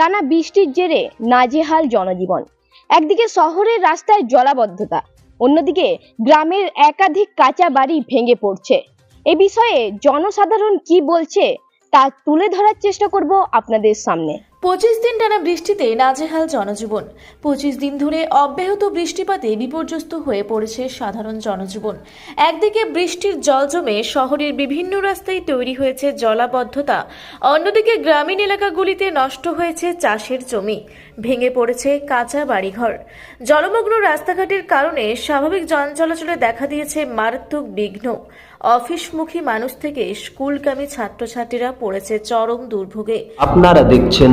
টানা বৃষ্টির জেরে নাজেহাল জনজীবন। একদিকে শহরের রাস্তায় জলাবদ্ধতা, অন্যদিকে গ্রামের একাধিক কাঁচা বাড়ি ভেঙে পড়ছে। এ বিষয়ে জনসাধারণ কি বলছে তা তুলে ধরার চেষ্টা করব আপনাদের সামনে। পঁচিশ দিন টানা বৃষ্টিতে নাজেহাল জনজীবন। পঁচিশ দিন ধরে অব্যাহত বৃষ্টিপাতে বিপর্যস্ত হয়ে পড়েছে সাধারণ জনজীবন। একদিকে বৃষ্টির জল জমে শহরের বিভিন্ন রাস্তায় তৈরি হয়েছে জলাবদ্ধতা, অন্যদিকে গ্রামীণ এলাকাগুলিতে নষ্ট হয়েছে চাষের জমি। ভেঙে পড়েছে কাঁচা বাড়িঘর। জলমগ্ন রাস্তাঘাটের কারণে স্বাভাবিক যান চলাচলে দেখা দিয়েছে মারাত্মক বিঘ্ন। অফিসমুখী মানুষ থেকে স্কুলগামী ছাত্রছাত্রীরা পড়েছে চরম দুর্ভোগে। আপনারা দেখছেন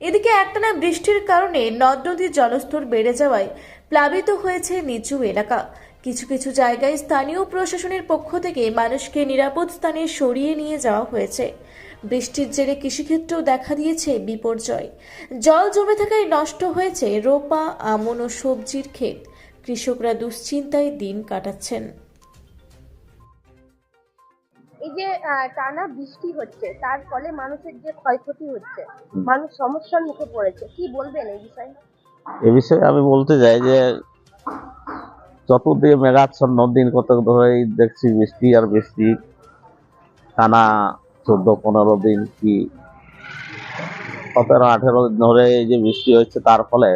এদিকে একটানা বৃষ্টির কারণে নদ নদীর জলস্তর বেড়ে যাওয়ায় প্লাবিত হয়েছে নিচু এলাকা। কিছু কিছু জায়গায় স্থানীয় প্রশাসনের পক্ষ থেকে মানুষকে নিরাপদ স্থানে সরিয়ে নিয়ে যাওয়া হয়েছে। বৃষ্টির জেরে কৃষিক্ষেত্রেও দেখা দিয়েছে বিপর্যয়। জল জমে থাকায় নষ্ট হয়েছে রোপা, আমন ও সবজির ক্ষেত। কৃষকরা দুশ্চিন্তায় দিন কাটাচ্ছেন। এই যে টানা বৃষ্টি হচ্ছে, তার ফলে মানুষের যে ক্ষয়ক্ষতি হচ্ছে, মানুষ সমস্যার মুখে পড়েছে, কি বলবেন এই বিষয়ে? এ বিষয়ে আমি বলতে চাই যে, চতুর্দিকে মেঘাচ্ছন্ন, দিন কত ধরেই দেখছি বৃষ্টি আর বৃষ্টি, টানা চোদ্দ, পনেরো দিন কি, সতেরো, আঠেরো দিন ধরে এই যে বৃষ্টি হচ্ছে, তার ফলে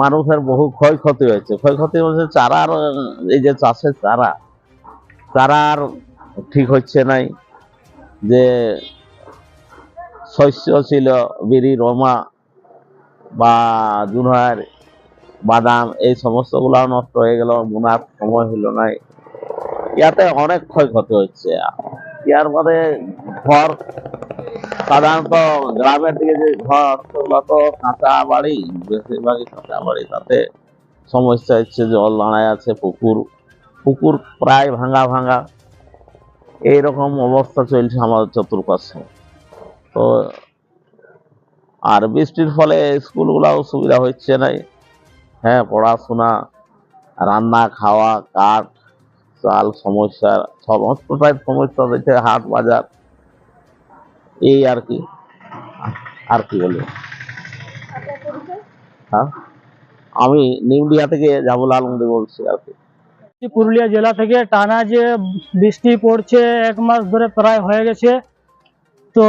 মানুষের বহু ক্ষয়ক্ষতি হয়েছে। ক্ষয়ক্ষতি হচ্ছে চারার এই যে চাষের চারা চারার ঠিক হচ্ছে নাই যে শস্য ছিল বিড়ি, রমা বা জুনহার, বাদাম, এই সমস্তগুলো নষ্ট হয়ে গেল বোনার সময় হলো নাই। ইয়াতে অনেক ক্ষয়ক্ষতি হচ্ছে। ইয়ার মধ্যে ঘর, সাধারণত গ্রামের দিকে যে ঘর, সেগুলো তো কাঁচা বাড়ি, বেশিরভাগই কাঁচা বাড়ি। তাতে সমস্যা হচ্ছে জল দাঁড়ায় আছে পুকুর। পুকুর প্রায় ভাঙা ভাঙা। এইরকম অবস্থা চলছে আমাদের চতুর্পাশে। তো আর বৃষ্টির ফলে স্কুলগুলাও সুবিধা হচ্ছে নাই। হ্যাঁ পড়াশোনা রান্না খাওয়া কাঠ চাল সমস্যা সমস্তটাই সমস্যা রয়েছে হাট বাজার এই আর কি। আর কি বলব? হ্যাঁ আমি নিউডিয়া থেকে জাবুল আলমদি বলছি আর কি। পুরুলিয়া জেলা থেকে টানা যে বৃষ্টি পড়ছে এক মাস ধরে প্রায় হয়ে গেছে। তো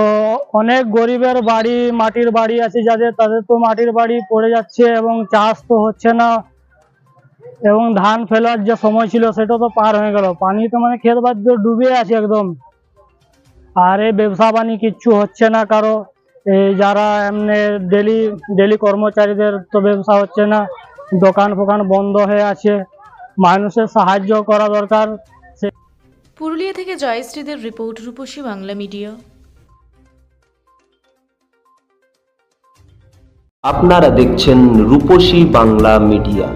অনেক গরিবের বাড়ি, মাটির বাড়ি আছে যাদের, তাদের তো মাটির বাড়ি পড়ে যাচ্ছে এবং চাষ তো হচ্ছে না এবং ধান ফেলার যে সময় ছিল সেটা তো পার হয়ে গেল। পানি তো মানে ক্ষেত বাদ্য ডুবে আছে একদম। আর এই ব্যবসা বাণী কিচ্ছু হচ্ছে না কারও। এই যারা এমনি ডেলি ডেলি কর্মচারীদের তো ব্যবসা হচ্ছে না। দোকান ফোকান বন্ধ হয়ে আছে। মানুষের সাহায্য করা দরকার। পুরুলিয়া থেকে জয়শ্রীদের রিপোর্ট রূপসী বাংলা মিডিয়া। আপনারা দেখছেন রূপসী বাংলা মিডিয়া।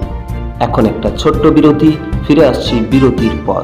এখন একটা ছোট্ট বিরতি ফিরে আসছি বিরতির পর।